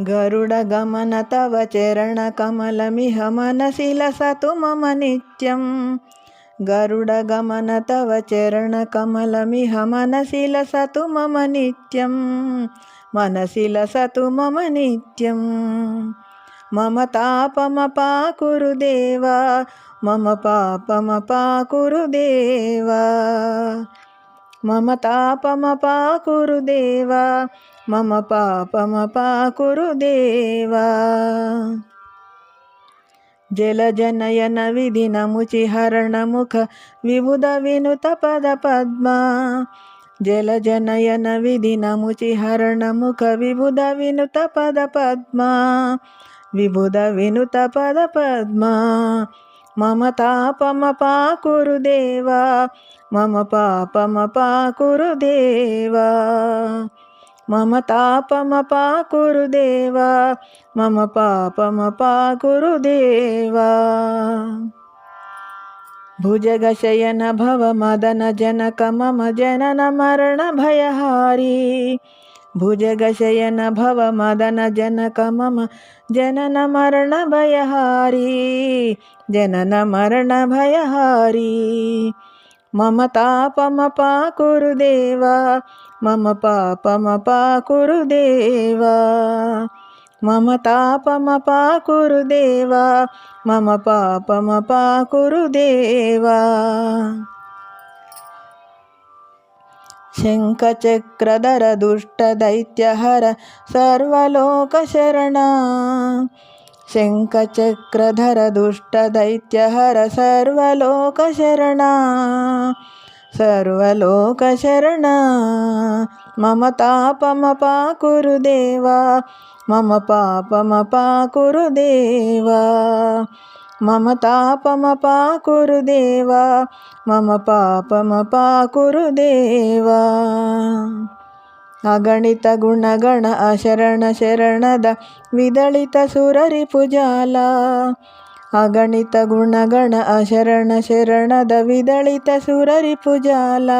గరుడగమన తవ చరణకమలమిహ మనసి లసతు మమ నిత్యం గరుడగమన తవ చరణకమలమిహ మనసి లసతు మమ నిత్యం మనసి లసతు మమ నిత్యం మమ తాపమపాకురుదేవా మమ పాపమపాకురుదేవా మమ తాపమపాకురుదేవా మమ పాపమపాకురుదేవా జలజనయన విధినముచిహరణముఖ వివుద వినుత పద పద్మ. జలజనయన విధినముచిహరణముఖ వివుద వినుత పద పద్మ. విబుధ వినుత పద పద్మ. मम तापमपाकुरु देवा मम पापमपाकुरु देवा मम तापमपाकुरु देवा मम पापमपाकुरु देवा भुजगशयन भव मदन जनक मम जनन मरण భుజగశయన భవ మదన జనక మమ జనన మరణ భయహారీ జనన మరణ భయహారీ మమ తాపమపాకురుదేవా మమ పాపమపాకురుదేవా మమ తాపమపాకురుదేవా మమ పాపమపాకురుదేవా శంఖచక్రధర దుష్టదైత్యహర సర్వలోకశరణ. శంఖచక్రధర దుష్టదైత్యహర సర్వలోకశరణ. సర్వలోకశరణ. మమ తాపమపాకురుదేవా. మమ పాపమపాకురుదేవా. మమ తాపమపాకురుదేవా మమ పాపమపాకురుదేవా ಅಗಣಿತ ಗುಣಗಣ ಅಶರಣ ಶರಣದ ವಿದಳಿತ ಸುರರಿ ಪುಜಾಲ ಅಗಣಿತ ಗುಣಗಣ ಅಶರಣ ಶರಣದ ವಿದಳಿತ ಸುರರಿ ಪುಜಾಲ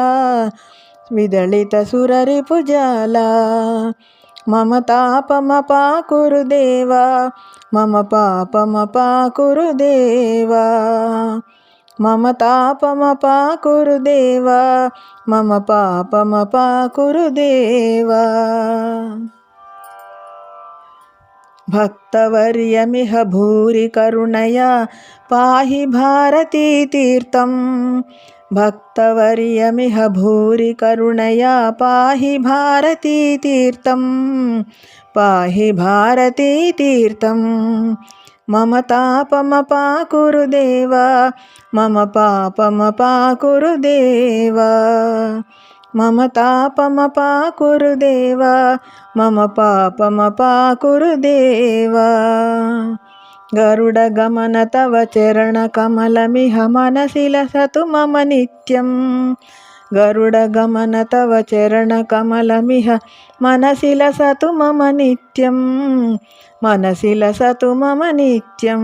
ವಿದಳಿತ ಸುರರಿ ಪುಜಾಲ మమ తాపమపాకురుదేవా మమ పాపమపాకురుదేవా మమ తాపమపాకురుదేవా మమ పాపమపాకురుదేవా భక్తవర్యమిహ భూరి కరుణయా పాహి భారతీ తీర్థం. భక్తవర్యమిహ భూరి కరుణయా పాహి భారతీ తీర్థం పాహి భారతీ తీర్థం మమ తాపమపాకురు దేవా మమ పాపమపాకురు దేవా మమ తాపమపాకురు దేవా మమ పాపమపాకురు దేవా గరుడ గమన తవ చరణ కమలమిహ మనసి లసతు మమ నిత్యం గరుడ గమన తవ చరణ కమలమిహ మనసి లసతు మమ నిత్యం మనసి లసతు మమ నిత్యం